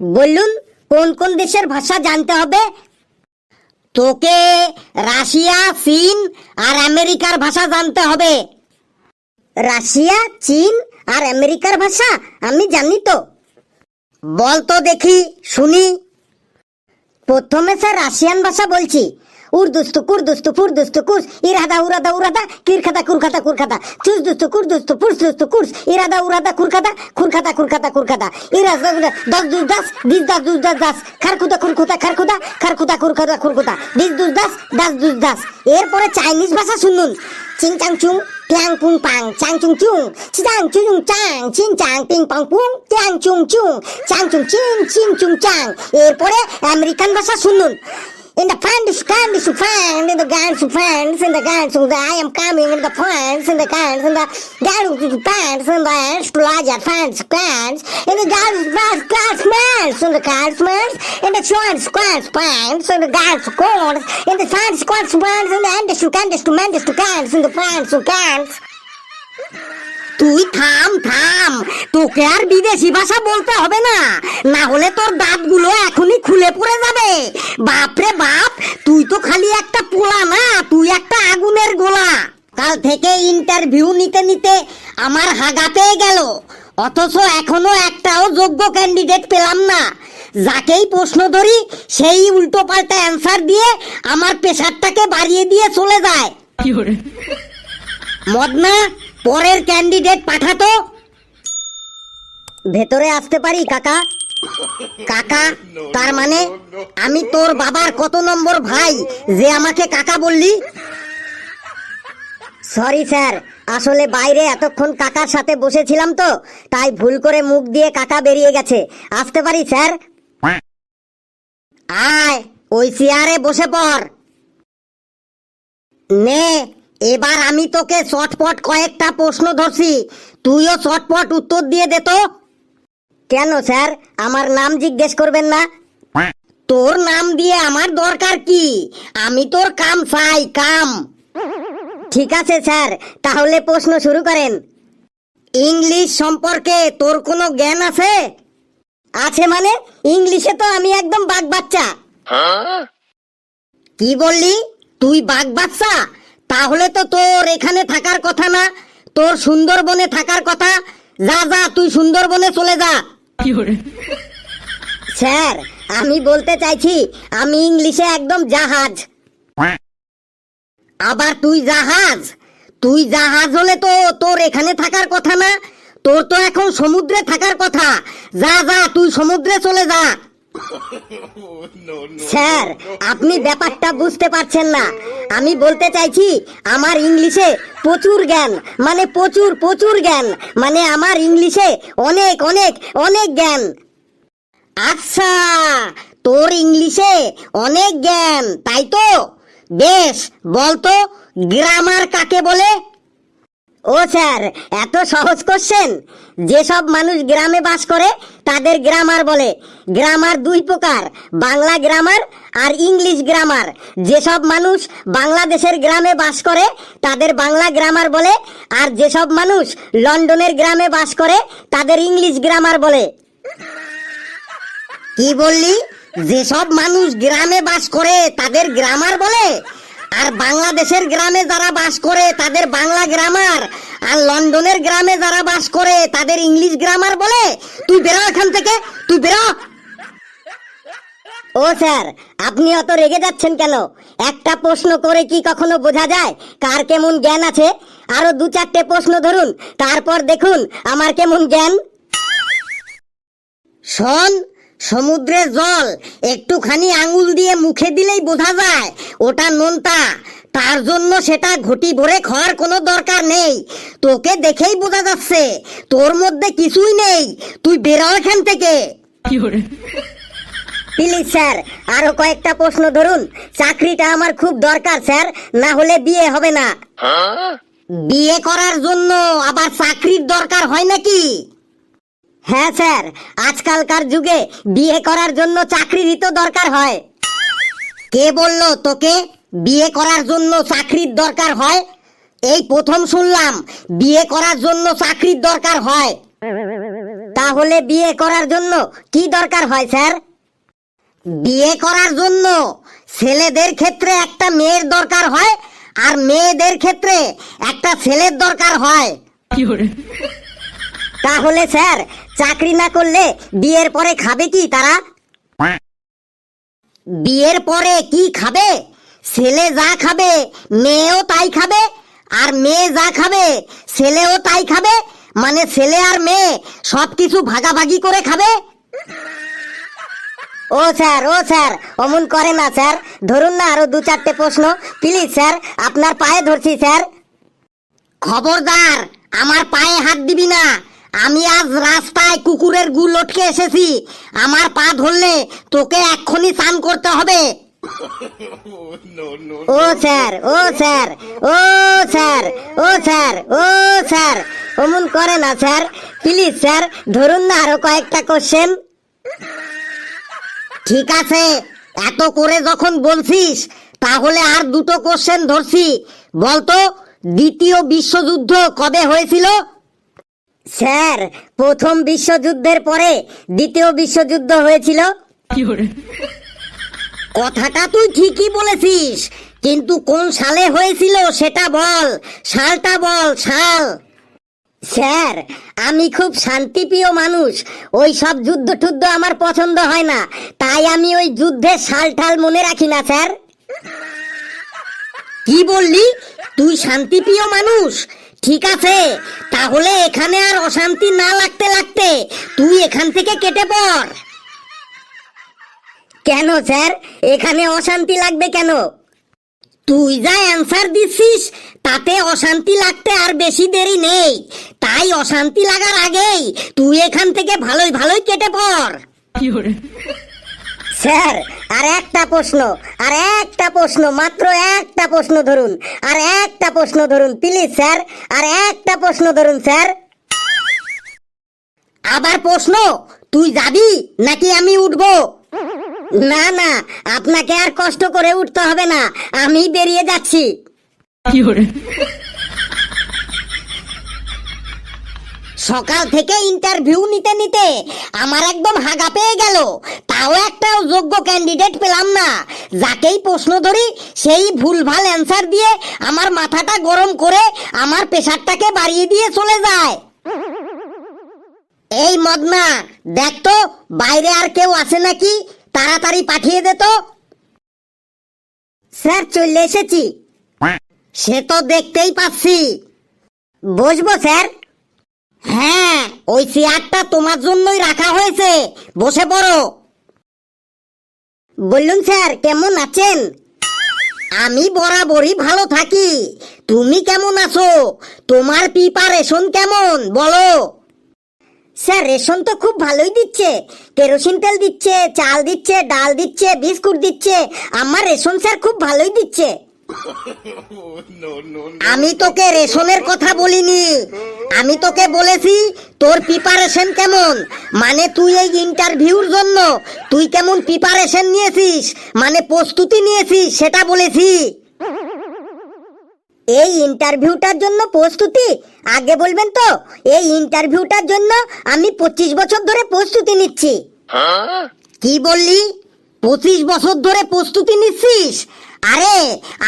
বলুন কোন কোন দেশের ভাষা জানতে হবে? তোকে রাশিয়া, চীন আর আমেরিকার ভাষা জানতে হবে। রাশিয়া, চীন আর আমেরিকার ভাষা আমি জানি তো। বল তো দেখি, শুনি। প্রথমে স্যার রাশিয়ান ভাষা বলছি। উর্দুস্তু, কুর্দুস্তু, ফুরদুস্তু কুর্স, ইরাদা, উরাদা উরাদা, কিরখাদা কুরখাদা কুরখাদা চুস দুস্তু কুর্দুস্তু ফুরস কুর্স, ইরাদা, উরাদা কুরখাদা খুরখাদা কুরখাদা কুরখাদা ইরাদা দশ দুস দাস, দিস, দাস দুস দাস দাস। খারকুদা খুরখুদা খারকুদা খারকুদা খুরখাদা খুরকুদা দিস দুস দাস দাস দুস দাস। এরপরে চাইনিজ ভাষা শুনুন। চিং, চাং, চুং, টিয়াং, পুং, পাং। চাং, চুং চুং। চিং চুং, চাং। চিং, চাং, পিং, পাং, পুং। টিয়াং, চুং চুং। চাং, চুং, চিং চিং, চুং, চাং। এরপরে আমেরিকান ভাষা শুনুন। In the friends, friends, friends, in the girls, friends, in the girls, in the I am coming, in the friends, in the girls, in the girls, pants, in the astrologer, fans, pants, in the girls, class, classmates, in the classmates, in the shorts, squats, pants, in the girls, cords, in the fans, squats, pants, in the endless, to candles, to mendless, to cans, in the friends, to cans. তুই থাম থাম। তোকে আর বিদেশি ভাষা বলতে হবে না। না হলে তোর দাঁতগুলো এখনই খুলে পড়ে যাবে। বাপরে বাপ তুই তো খালি একটা পোলা না তুই একটা আগুনের গোলা। কাল থেকে ইন্টারভিউ নিতে নিতে আমার হাগা পেয়ে গেল। অথচ এখনও একটাও যোগ্য ক্যান্ডিডেট পেলাম না। যাকেই প্রশ্ন ধরি সেই উল্টো পাল্টা অ্যান্সার দিয়ে আমার প্রেশারটাকে বাড়িয়ে দিয়ে চলে যায়। মদনা পরের ক্যান্ডিডেট পাঠাতো। ভেতরে আসতে পারি, কাকা? কাকা, তার মানে আমি তোর বাবার কত নম্বর ভাই যে আমাকে কাকা বললি? সরি স্যার আসলে বাইরে এতক্ষণ কাকার সাথে বসেছিলাম তো, তাই ভুল করে মুখ দিয়ে কাকা বেরিয়ে গেছে। আসতে পারি স্যার আয়, ওই চেয়ারে বসে পড়। নে এবার আমি তোকে চটপট কয়েকটা প্রশ্ন ধরছি। তুইও চটপট উত্তর দিয়ে দে তো। কেন স্যার? আমার নাম জিজ্ঞেস করবেন না? তোর নাম দিয়ে আমার দরকার কি? আমি তোর কাম চাই কাম। ঠিক আছে স্যার। তাহলে প্রশ্ন শুরু করেন। ইংলিশ সম্পর্কে তোর কোনো জ্ঞান আছে? আছে মানে? ইংলিশে তো আমি একদম বাঘ বাচ্চা। কি বললি? তুই বাঘ বাচ্চা? তাহলে তো তোর এখানে থাকার কথা না তোর সুন্দরবনে থাকার কথা। যা যা তুই সুন্দরবনে চলে যা। স্যার আমি বলতে চাইছি আমি ইংলিশে একদম জাহাজ। আবার তুই জাহাজ? তুই জাহাজ হলে তো তোর এখানে থাকার কথা না তোর তো এখন সমুদ্রে থাকার কথা। যা যা তুই সমুদ্রে চলে যা। স্যার, আপনি ব্যাপারটা বুঝতে পারছেন না। আমি বলতে চাইছি, আমার ইংলিশে প্রচুর জ্ঞান মানে প্রচুর প্রচুর জ্ঞান মানে আমার ইংলিশে অনেক অনেক অনেক জ্ঞান। আচ্ছা তোর ইংলিশে অনেক জ্ঞান, তাই তো? বেশ বলতো গ্রামার কাকে বলে? ও স্যার, এত সহজ কোশ্চেন যেসব মানুষ গ্রামে বাস করে, তাদের গ্রামার বলে। গ্রামার দুই প্রকার, বাংলা গ্রামার আর ইংলিশ গ্রামার যেসব মানুষ বাংলাদেশের গ্রামে বাস করে, তাদের বাংলা গ্রামার বলে। আর যেসব মানুষ লন্ডনের গ্রামে বাস করে, তাদের ইংলিশ গ্রামার বলে। কি বললি? যেসব মানুষ গ্রামে বাস করে, তাদের গ্রামার বলে? আর বাংলাদেশের গ্রামে যারা বাস করে, তাদের বাংলা গ্রামার আর লন্ডনের গ্রামে যারা বাস করে, তাদের ইংলিশ গ্রামার বলে। তুই বেরো এখান থেকে, তুই বেরো। ও স্যার, আপনি অত রেগে যাচ্ছেন কেন? একটা প্রশ্ন করে কি কখনো বোঝা যায়? কার কেমন জ্ঞান আছে? আরও দু চারটে প্রশ্ন ধরুন, তারপর দেখুন আমার কেমন জ্ঞান। শোন সমুদ্রের জল একটুখানি আঙুল দিয়ে মুখে দিলেই বোঝা যায় ওটা নোনতা। তার জন্য সেটা ঘটি ভরে খাওয়ার কোনো দরকার নেই। তোকে দেখেই বোঝা যাচ্ছে তোর মধ্যে কিছুই নেই। তুই বেরো এখান থেকে। প্লিজ স্যার আরও কয়েকটা প্রশ্ন ধরুন। চাকরিটা আমার খুব দরকার স্যার না হলে বিয়ে হবে না। বিয়ে করার জন্য আবার চাকরির দরকার হয় নাকি? হ্যাঁ স্যার। আজকালকার যুগে বিয়ে করার জন্য চাকরিরই তো দরকার হয়। কে বলল তোকে বিয়ে করার জন্য চাকরির দরকার হয়? এই প্রথম শুনলাম বিয়ে করার জন্য চাকরির দরকার হয়। তাহলে বিয়ে করার জন্য কি দরকার হয় স্যার? বিয়ে করার জন্য ছেলেদের ক্ষেত্রে একটা মেয়ের দরকার হয় আর মেয়েদের ক্ষেত্রে একটা ছেলের দরকার হয়। তাহলে স্যার চাকরি না করলে বিয়ের পরে খাবে কি তারা? বিয়ের পরে কি খাবে? ছেলে যা খাবে, মেয়েও তাই খাবে, আর মেয়ে যা খাবে, ছেলেও তাই খাবে মানে ছেলে আর মেয়ে সব কিছু ভাগাভাগি করে খাবে? ও স্যার ও স্যার, অমন করে না স্যার। ধরুন না আরও দু চারটে প্রশ্ন। প্লিজ স্যার, আপনার পায়ে ধরছি স্যার। খবরদার, আমার পায়ে হাত দিবি না। আমি আজ রাস্তায় কুকুরের গু লটকে এসেছি। আমার পা ধরলে তোকে এক্ষুনি স্নান করতে হবে। ও স্যার ও স্যার ও স্যার ও স্যার ও স্যার অমন করে না স্যার। প্লিজ স্যার ধরুন না আরও কয়েকটা কোশ্চেন ঠিক আছে এত করে যখন বলছিস তাহলে আর দুটো কোশ্চেন ধরছি। বলতো দ্বিতীয় বিশ্বযুদ্ধ কবে হয়েছিল? স্যার প্রথম বিশ্বযুদ্ধের পরে দ্বিতীয় বিশ্বযুদ্ধ হয়েছিল। কথাটা তুই ঠিকই বলেছিস কিন্তু কোন সালে হয়েছিল সেটা বল সালটা বল সাল। স্যার আমি খুব শান্তিপ্রিয় মানুষ ওই সব যুদ্ধ টুদ্ধ আমার পছন্দ হয় না তাই আমি ওই যুদ্ধের সাল ঠাল মনে রাখি না স্যার। কি বললি? তুই শান্তিপ্রিয় মানুষ? ঠিক আছে, তাহলে এখানে আর অশান্তি না লাগতে লাগতে তুই এখান থেকে কেটে পড়। কেন স্যার? এখানে অশান্তি লাগবে কেন? তুই যা অ্যান্সার দিচ্ছিস, তাতে অশান্তি লাগতে আর বেশি দেরি নেই। তাই অশান্তি লাগার আগেই তুই এখান থেকে ভালোই ভালোই কেটে পড়। স্যার, আর একটা প্রশ্ন, আর একটা প্রশ্ন, মাত্র একটা প্রশ্ন ধরুন, আর একটা প্রশ্ন ধরুন প্লিজ স্যার, আর একটা প্রশ্ন ধরুন, স্যার। আবার প্রশ্ন, তুই যাবি নাকি আমি উঠবো? না না, আপনাকে আর কষ্ট করে উঠতে হবে না, আমি বেরিয়ে যাচ্ছি। সকাল থেকে ইন্টারভিউ নিতে নিতে আমার একদম হাগা পেয়ে গেল। তাও একটা যোগ্য ক্যান্ডিডেট পেলাম না। যাকেই প্রশ্ন ধরি সেই ভুলভাল অ্যান্সার দিয়ে আমার মাথাটা গরম করে আমার প্রেশারটাকে বাড়িয়ে দিয়ে চলে যায়। এই মদনা দেখ তো বাইরে আর কেউ আছে নাকি? তাড়াতাড়ি পাঠিয়ে দে তো। স্যার চলে এসেছি। সে তো দেখতেই পাচ্ছি। বসবো স্যার? হ্যাঁ ওই চেয়ারটা তোমার জন্যই রাখা হয়েছে। বসে পড়ো। বললুন স্যার, কেমন আছেন? আমি বরাবরই ভালো থাকি। তুমি কেমন আছো? তোমার প্রিপারেশন কেমন? বলো। স্যার, রেশন তো খুব ভালোই দিচ্ছে। কেরোসিন তেল দিচ্ছে, চাল দিচ্ছে, ডাল দিচ্ছে, বিস্কুট দিচ্ছে। আমার রেশন, স্যার, খুব ভালোই দিচ্ছে। আমি তোকে রেশনের কথা বলিনি। আমি তোকে বলেছি তোর প্রিপারেশন কেমন? মানে তুই এই ইন্টারভিউর জন্য তুই কেমন প্রিপারেশন নিয়েছিস? মানে প্রস্তুতি নিয়েছিস সেটা বলেছি। এই ইন্টারভিউটার জন্য প্রস্তুতি? আগে বলবেন তো এই ইন্টারভিউটার জন্য আমি পঁচিশ বছর ধরে প্রস্তুতি নিচ্ছি। কি বললি? পঁচিশ বছর ধরে প্রস্তুতি নিচ্ছিস? আরে,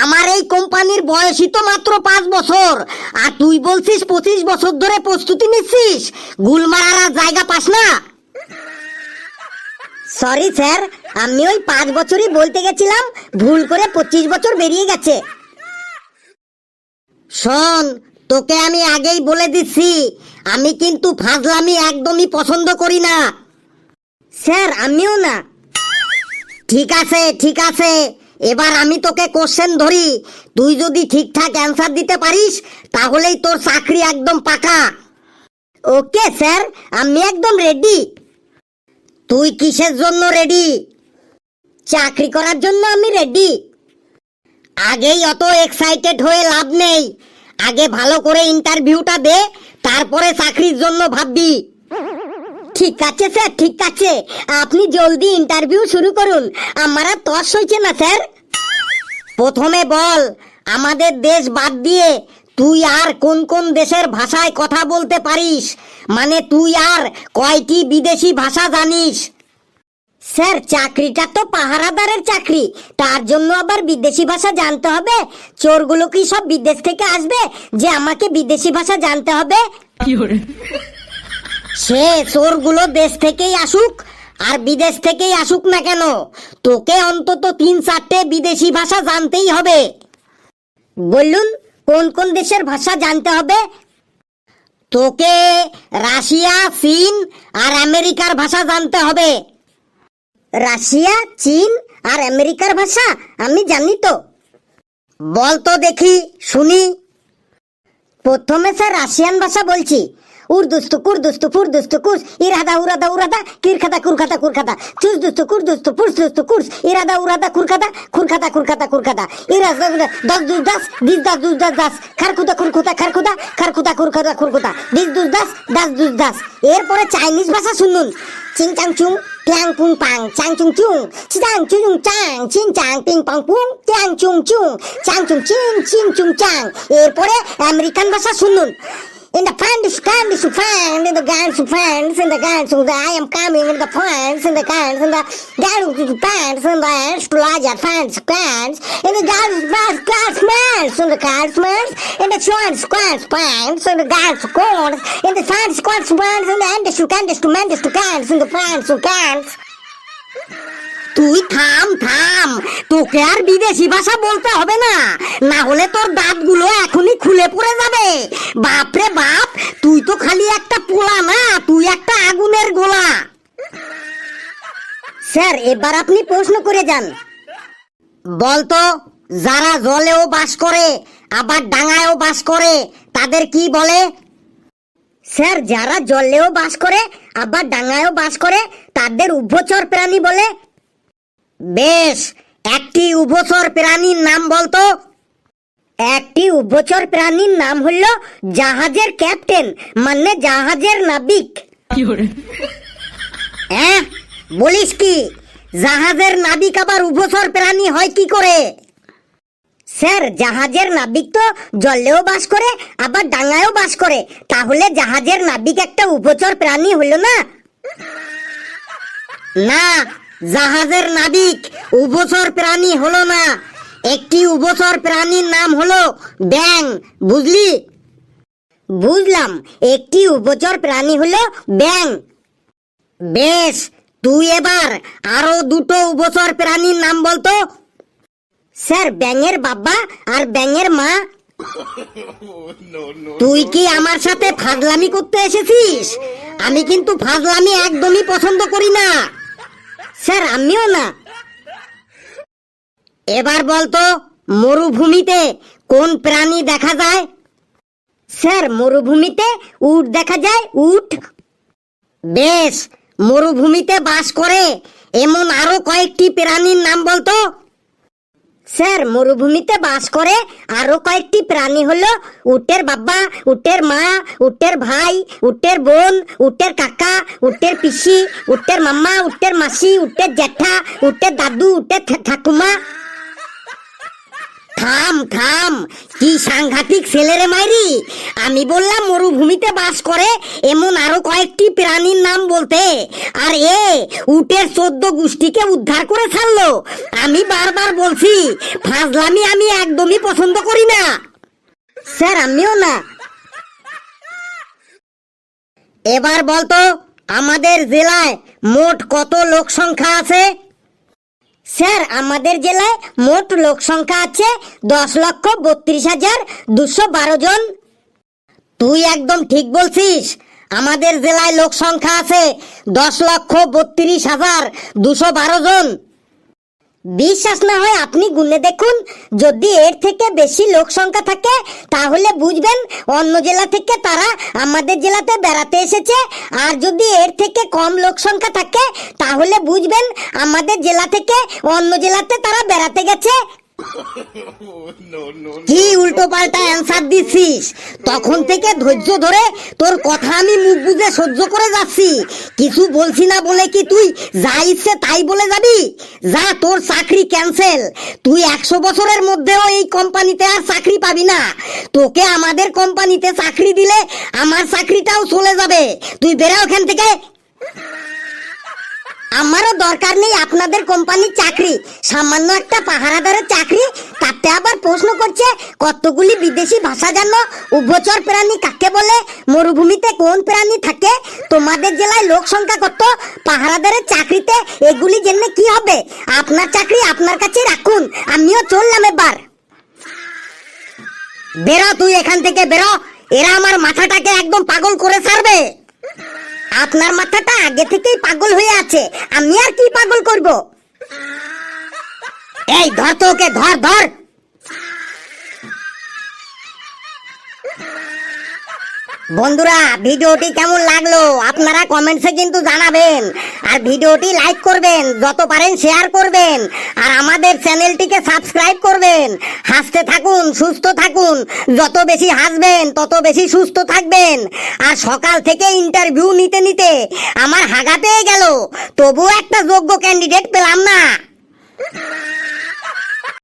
আমার এই কোম্পানির বয়সই তো মাত্র পাঁচ বছর। আর তুই বলছিস পঁচিশ বছর ধরে প্রস্তুতি নিচ্ছিস? গুলমারার জায়গা পাস না? সরি স্যার আমি ওই পাঁচ বছরই বলতে গেছিলাম, ভুল করে পঁচিশ বছর বেরিয়ে গেছে। শোন, তোকে আমি আগেই বলে দিচ্ছি, আমি কিন্তু ফাজলামি একদমই পছন্দ করি না। স্যার আমিও না। ঠিক আছে ঠিক আছে। এবার আমি তোকে কোশ্চেন ধরি। তুই যদি ঠিকঠাক অ্যান্সার দিতে পারিস, তাহলেই তোর চাকরি একদম পাকা। ওকে স্যার আমি একদম রেডি তুই কিসের জন্য রেডি চাকরি করার জন্য আমি রেডি আগেই অত এক্সাইটেড হয়ে লাভ নেই। আগে ভালো করে ইন্টারভিউটা দে, তারপরে চাকরির জন্য ভাববি। ঠিক আছে, স্যার, ঠিক আছে। আপনি জলদি ইন্টারভিউ শুরু করুন। আমার তস হয়েছে না, স্যার? প্রথমে বল, আমাদের দেশ বাদ দিয়ে তুই আর কোন কোন দেশের ভাষায় কথা বলতে পারিস? মানে তুই আর কয়টি বিদেশি ভাষা জানিস? স্যার, চাকরিটা তো পাহারাদারের চাকরি। তার জন্য আবার বিদেশি ভাষা জানতে হবে? চোরগুলো কি সব বিদেশ থেকে আসবে যে আমাকে বিদেশি ভাষা জানতে হবে? সে চোরগুলো দেশ থেকেই আসুক আর বিদেশ থেকেই আসুক না কেন, তোকে অন্তত তিন চারটে বিদেশি ভাষা জানতেই হবে। বললুন, কোন কোন দেশের ভাষা জানতে হবে? তোকে রাশিয়া, চীন আর আমেরিকার ভাষা জানতে হবে। রাশিয়া, চীন আর আমেরিকার ভাষা আমি জানি তো। বল তো দেখি, শুনি। প্রথমে স্যার রাশিয়ান ভাষা বলছি। উর্দুস্তু কুর্দুস্তু ফুরদুস্তু কুর্স ইরাদা, উরাদা উরাদা কিরখাদা কুরখাদা কুরখাদা চুস দুস্তু কুর্দুস্তু ফুরস কুর্স ইরাদা, উরাদা কুরখাদা খুরখাদা খুরখাদা খুরখাদা। ইরাদা দশ দুস, দাস, দিস, দাস, দুস, দাস দাস খারকুদা খুরখুদা খারকুদা খারকুদা খুরখাদা, খুরখুদা দিস, দুস, দাস দাস, দুস, দাস। এরপরে চাইনিজ ভাষা শুনুন। চিং, চাং, চুং, টিয়াং, পুং, পাং। চাং, চুং চুং। চিটাং চুং, চাং। চিং, চাং, পিং, পাং, পুং। টিয়াং, চুং চুং। চাং, চুং, চিং চিং, চুং, চাং। এরপরে আমেরিকান ভাষা শুনুন। In the pants, pants, pants, in the guns, pants, in the guns, in the I am coming in the pants, in the guns, in the guns, pants, in the astrologer pants, pants, in the guns, pants, class pants, in the guns, pants, in the shorts, pants, pants, in the guns, corns, in the pants, squats, pants, in the andes, to candies, to mandies, to cans, in the pants, to cans. তুই থাম থাম তোকে আর বিদেশি ভাষা বলতে হবে না। না হলে তোর দাঁতগুলো এখনই খুলে পড়ে যাবে। বাপরে বাপ, তুই তো খালি একটা পোলা না, তুই একটা আগুনের গোলা। স্যার, এবার আপনি প্রশ্ন করে যান। বলতো যারা জলেও বাস করে, আবার ডাঙায়ও বাস করে, তাদের কি বলে? স্যার, যারা জলেও বাস করে, আবার ডাঙায়ও বাস করে, তাদের উভচর প্রাণী বলে? বেশ একটি উভচর প্রাণীর নাম বলতো? একটি উভচর প্রাণীর নাম হল জাহাজের ক্যাপ্টেন মানে জাহাজের নাবিক। হ্যাঁ? বলিস কি? জাহাজের নাবিক আবার উভচর প্রাণী হয় কি করে? স্যার জাহাজের নাবিক তো জলেও বাস করে আবার ডাঙায়ও বাস করে। তাহলে জাহাজের নাবিক একটা উভচর প্রাণী হলো না? না জাহাজের নাবিক উভচর প্রাণী হলো না। একটি উভচর প্রাণীর নাম হলো ব্যাং, বুঝলি? বুঝলাম, একটি উভচর প্রাণী হলো ব্যাং। বেশ, তুই এবার আরও দুটো উভচর প্রাণীর নাম বলতো। স্যার, ব্যাঙের বাবা আর ব্যাঙের মা। তুই কি আমার সাথে ফাজলামি করতে এসেছিস? আমি কিন্তু ফাজলামি একদমই পছন্দ করি না। স্যার, আমিও না। এবার বলতো, মরুভূমিতে কোন প্রাণী দেখা যায়? স্যার, মরুভূমিতে উট দেখা যায়? উট? বেশ, মরুভূমিতে বাস করে। এমন আরও কয়েকটি প্রাণীর নাম বলতো। স্যার, মরুভূমিতে বাস করে আরও কয়েকটি প্রাণী হলো উটের বাবা, উটের মা, উটের ভাই, উটের বোন, উটের কাকা, উটের পিসি, উটের মামা উটের মাসি, উটের জ্যাঠা, উটের দাদু, উটের ঠাকুমা। থাম কি সাংঘাতিক ছেলেরে মাইরি। আমি বললাম, মরুভূমিতে বাস করে এমন আরও কয়েকটি প্রাণীর নাম বলতে। আর এ উটের চোদ্দ গোষ্ঠীকে উদ্ধার করে ছাড়লো। আমি বারবার বলছি, ফাজলামি আমি একদমই পছন্দ করি না। স্যার, আমিও না। এবার বলতো, আমাদের জেলায় মোট কত লোক সংখ্যা আছে? স্যার, আমাদের জেলায় মোট লোক সংখ্যা আছে দশ লক্ষ বত্রিশ হাজার দুশো বারো জন। তুই একদম ঠিক বলছিস। আমাদের জেলায় লোক সংখ্যা আছে দশ লক্ষ বত্রিশ হাজার দুশো বারো জন। বিশ্বাস না হয় আপনি গুনে দেখুন। যদি এর থেকে বেশি লোক সংখ্যা থাকে, তাহলে বুঝবেন অন্য জেলা থেকে তারা আমাদের জেলাতে বেড়াতে এসেছে। আর যদি এর থেকে কম লোক সংখ্যা থাকে, তাহলে বুঝবেন আমাদের জেলা থেকে অন্য জেলাতে তারা বেড়াতে গেছে। কি উল্টো পাল্টা অ্যান্সার তখন থেকে ধৈর্য ধরে তোর কথা আমি মুখ বুঝে সহ্য করে যাচ্ছি। কিছু বলছি না বলে কি তুই যা ইচ্ছে তাই বলে যাবি? যা, তোর চাকরি ক্যান্সেল তুই একশো বছরের মধ্যেও এই কোম্পানিতে আর চাকরি পাবি না। তোকে আমাদের কোম্পানিতে চাকরি দিলে আমার চাকরিটাও চলে যাবে। তুই বেরা ওখান থেকে। আমারও দরকার নেই আপনাদের কোম্পানির চাকরি। সামান্য একটা পাহারাদারের আবার প্রশ্ন করছে, কতগুলি বিদেশি ভাষা জানো? উভচর প্রাণী কাকে বলে? মরুভূমিতে কোন প্রাণী থাকে? তোমাদের জেলায় লোক সংখ্যা কত? পাহারাদারের চাকরিতে এগুলি জেনে কি হবে? আপনার চাকরি আপনার কাছে রাখুন, আমিও চললাম এবার। বেরো তুই এখান থেকে, বেরো। এরা আমার মাথাটাকে একদম পাগল করে ছাড়বে। আপনার মাথাটা আগে থেকেই পাগল হয়ে আছে, আমি আর কি পাগল করব? এই ধর তোকে, ধর ধর। বন্ধুরা, ভিডিওটি কেমন লাগল? আপনারা কমেন্টসে কিন্তু জানাবেন। আর ভিডিওটি লাইক করবেন, যত পারেন শেয়ার করবেন। আর আমাদের চ্যানেলটিকে সাবস্ক্রাইব করবেন। হাসতে থাকুন, সুস্থ থাকুন। যত বেশি হাসবেন, তত বেশি সুস্থ থাকবেন। আর সকাল থেকে ইন্টারভিউ নিতে নিতে আমার হাগা পেয়ে গেল। তবুও একটা যোগ্য ক্যান্ডিডেট পেলাম না।